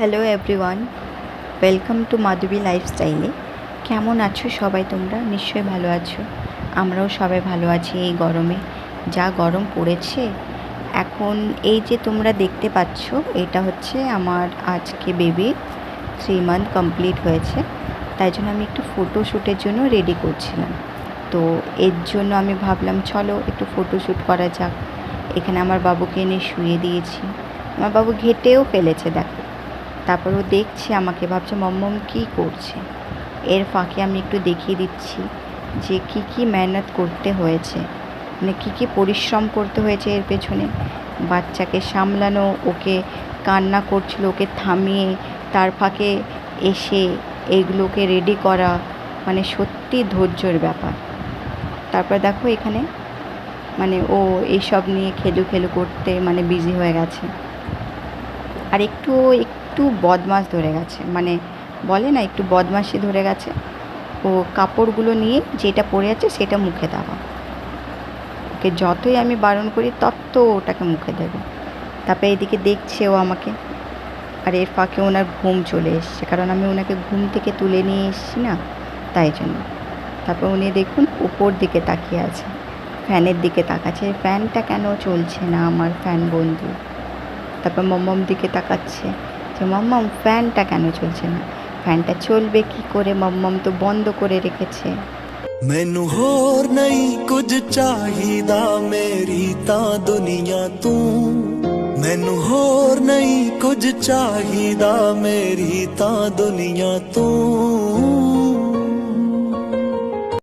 Hello everyone welcome to Madhabi লাইফস্টাইলে কেমন আছো সবাই তোমরা? নিশ্চয়ই ভালো আছো। আমরাও সবাই ভালো আছি এই গরমে। যা গরম পড়েছে। এখন এই যে তোমরা দেখতে পাচ্ছ, এটা হচ্ছে আমার আজকে বেবি থ্রি মান্থ কমপ্লিট হয়েছে। তাই জন্য আমি একটু ফটোশ্যুটের জন্য রেডি করছিলাম। তো এর জন্য আমি ভাবলাম, চলো একটু ফটোশ্যুট করা যাক। এখানে আমার বাবুকে এনে শুয়ে দিয়েছি। আমার বাবু ঘেটেও ফেলেছে, দেখো। তারপর ও দেখছে, আমাকে ভাবছে মম্মম কী করছে? এর ফাঁকে আমি একটু দেখিয়ে দিচ্ছি যে কি কি মেহনত করতে হয়েছে। মানে কী কী পরিশ্রম করতে হয়েছে এর পেছনে। বাচ্চাকে সামলানো, ওকে কান্না করছিল, ওকে থামিয়ে তার ফাঁকে এসে এইগুলোকে রেডি করা মানে সত্যি ধৈর্যর ব্যাপার। তারপর দেখো এখানে মানে ও এইসব নিয়ে খেলু খেলু করতে মানে বিজি হয়ে গেছে। আর একটু একটু বদমাস ধরে গেছে। মানে বলে না, একটু বদমাশি ধরে গেছে। ও কাপড়গুলো নিয়ে যেটা পরে আছে সেটা মুখে দেওয়া। ওকে যতই আমি বারণ করি তত ওটাকে মুখে দেবে। তারপরে এদিকে দেখছে ও আমাকে। আর এর ফাঁকে ওনার ঘুম চলে এসছে। কারণ আমি ওনাকে ঘুম থেকে তুলে নিয়ে এসেছি না, তাই জন্য। তারপর উনি দেখুন, উপর দিকে তাকিয়ে আছে। ফ্যানের দিকে তাকাচ্ছে। ফ্যানটা কেন চলছে না আমার ফ্যান বন্ধু? তারপর মম্মম দিকে তাকাচ্ছে যে মম্মম ফ্যানটা কেন চলছে না ফ্যানটা চলবে কি করে মম্মম তো বন্ধ করে রেখেছে ਮੈਨੂੰ ਹੋਰ ਨਹੀਂ ਕੁਝ ਚਾਹੀਦਾ ਮੇਰੀ ਤਾਂ ਦੁਨੀਆ ਤੂੰ ਮੈਨੂੰ ਹੋਰ ਨਹੀਂ ਕੁਝ ਚਾਹੀਦਾ ਮੇਰੀ ਤਾਂ ਦੁਨੀਆ ਤੂੰ